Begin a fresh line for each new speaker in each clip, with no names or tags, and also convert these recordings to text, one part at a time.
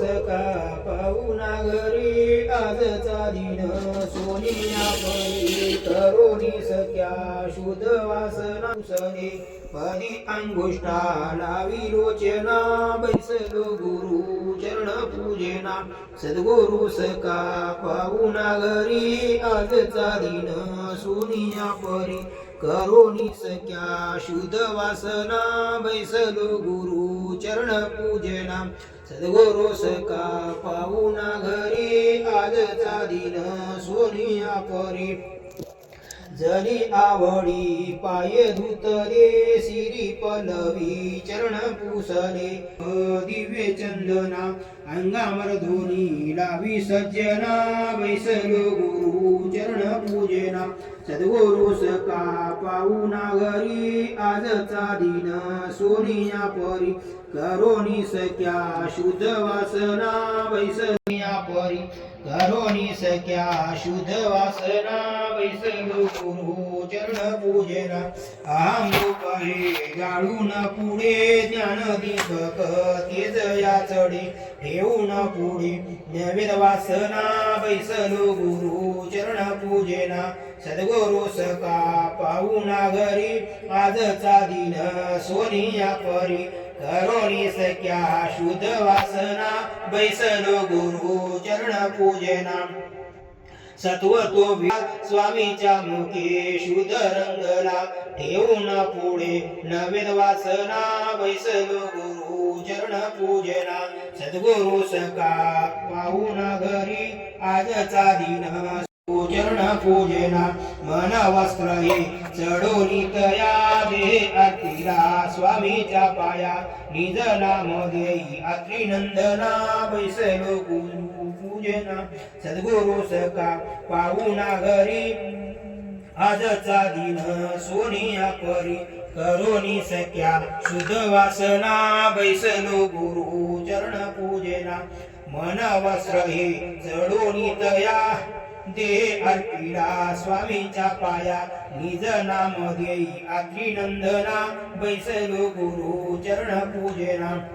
सका पाहुणा घरी आजचा दिन सोनिया परी तरुणी सख्या शुद्ध वासना सने अंगुष्ठा लावी लोचना बैसलो गुरु चरण पूजेना सद्गुरु सका पाहुणा घरी आजचा दिन सोनिया परी करोनी सख्या शुद्ध वासना बैसलो गुरु चरण पूजना सद्गुरु सका पाहुणा घरी आजचा दिन सोनिया परी. जरी आवडी पाय धुतले सिरी पलवी चरण पुसले. दिव्य चंदना अंगावर धोनी लावी सज्जना बैसलो गुरु चरण पूजना. सद्गुरु सका पाहुणा घरी आजचा दिन सोनिया परी. करोनी सख्या शुद्ध वासना बैसनिया परी करोनी सख्या शुद्ध वासना वैसलो गुरु चरण पूजेना. अहम रूपहे गाळून पुढे ज्ञान दीपक तेज या चढे. ठेवून पुढे नवेद वासना वैसलो गुरु चरण पूजेना. सद्गुरु सका पाहुणा घरी. आजचा दिन सोनिया परी. करोनी सख्या शुद्ध वासना बैसलो गुरु चरण पूजना. सत्व तो स्वामीच्या मुखे शुद्ध रंगला ठेवून पुढे नवेद वासना बैसलो गुरु चरण पूजना. सद्गुरु सका पाहून घरी आजचा दिन चरण पूजना. मन वस्त्र चढोनी तया दे आरतीला स्वामीच्या पाया. निज नाम देई आत्री नंदना बैसलो गुरु पूजना. सद्गुरु सका पाहुणा घरी. आजचा दिन सोनिया परी करोनी सख्या. शुद्ध वासना बैसलो गुरु चरण पूजना. मन वस्त्र हे चढोनी तया. दे अर्पिडा स्वामीच्या पाया. निज नाम देई आत्री नंदना बैसलो गुरु चरण पूजेना.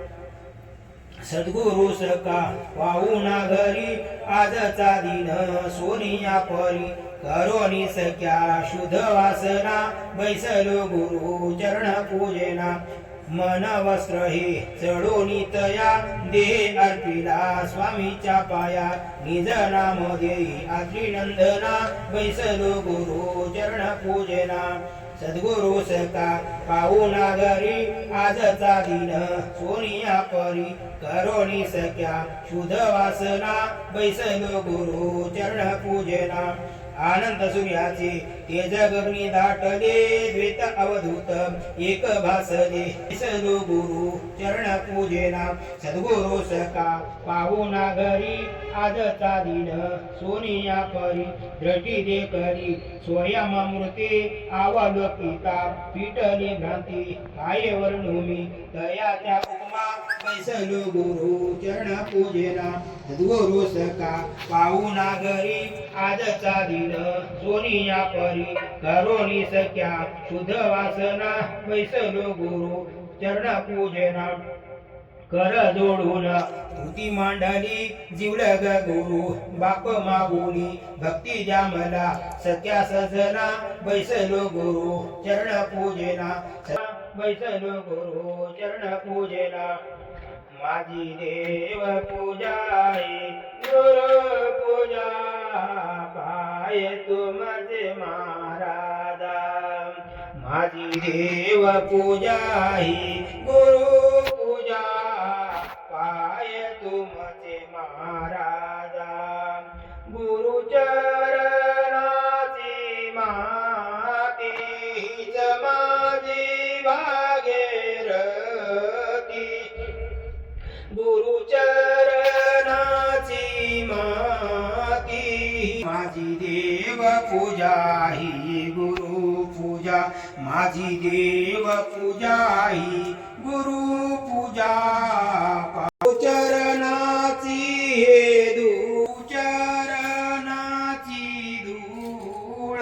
सद्गुरु सका पाहुणा घरी. आजचा दिन सोनिया परी. करोनी सख्या शुद्ध वासना बैसलो गुरु चरण पूजेना. मन वस्त्र हे चढोनी तया देह अर्पिला स्वामीच्या पाया. निज नाम देई आत्री नंदना बैसलो गुरु चरण पूजना सद्गुरु सका पाहुणा घरी आजचा दिन. सोनिया परी करोणी सख्या. शुद्ध वासना बैसलो गुरु चरण पूजना आनंद सूर्याचे तेज गगनी दाटले द्वेत अवधूत एक भासले सदु गुरु चरण पूजेना सद्गुरु सका पाहुणा घरी आजचा दिन सोनिया परी द्रटी दे करी स्वयमामृते आवलोकिता पिटली भ्रांती काय वर्णुमी त्या उपमा बैसलो गुरु चरण पूजेला सद्गुरु सका पाहुणा घरी आजचा दिन. सोनिया परी करोनी सख्या शुद्ध वासना बैसलो गुरु चरण पूजेला. कर जोडून कृती मांडली जिवलग गुरु बाप मागुनी भक्ती जामला मला. सख्या सजना बैसलो गुरु चरण पूजेना बैसल गुरु चरण पूजेना माझी देव पूजाई गुरु पूजा पाय तुमचे महाराजा. माझी देव पूजाई पूजा ही गुरु पूजा माझी देव पूजा ही गुरु पूजा चरणाची हे दू चरणाची धूळ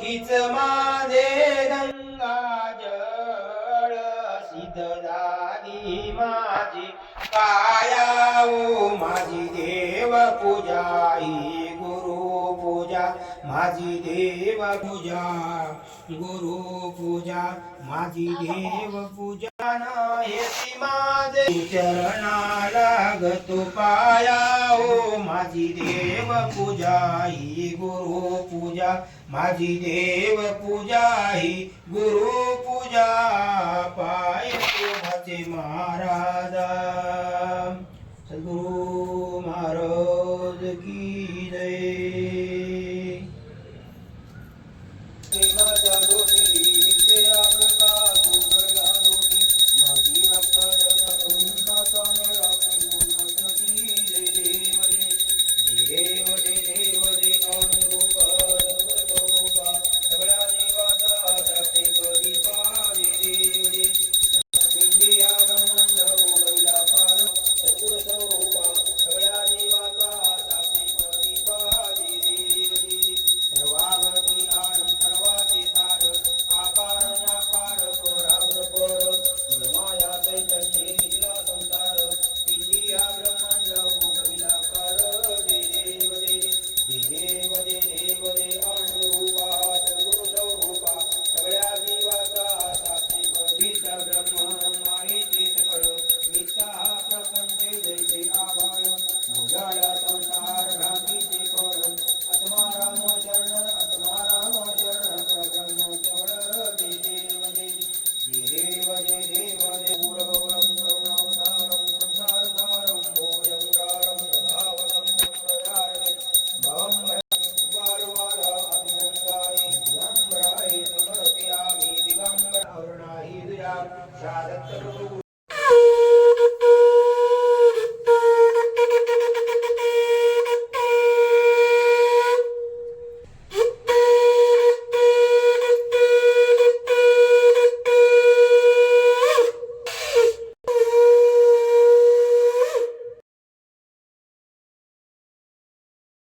हिच माझे गंगा जळ सिद्ध झाली माझी. काया ओ माझी देव पूजा ही पूजा माझी देव पूजा गुरु पूजा माझी देव पूजा नाही माझे. चरणा लागतो पाया ओ माझी देव पूजा ही गुरु पूजा माझी देव पूजा ही गुरु पूजा पाय माझे महाराजा. सद्गुरु महाराज की जय. Senhor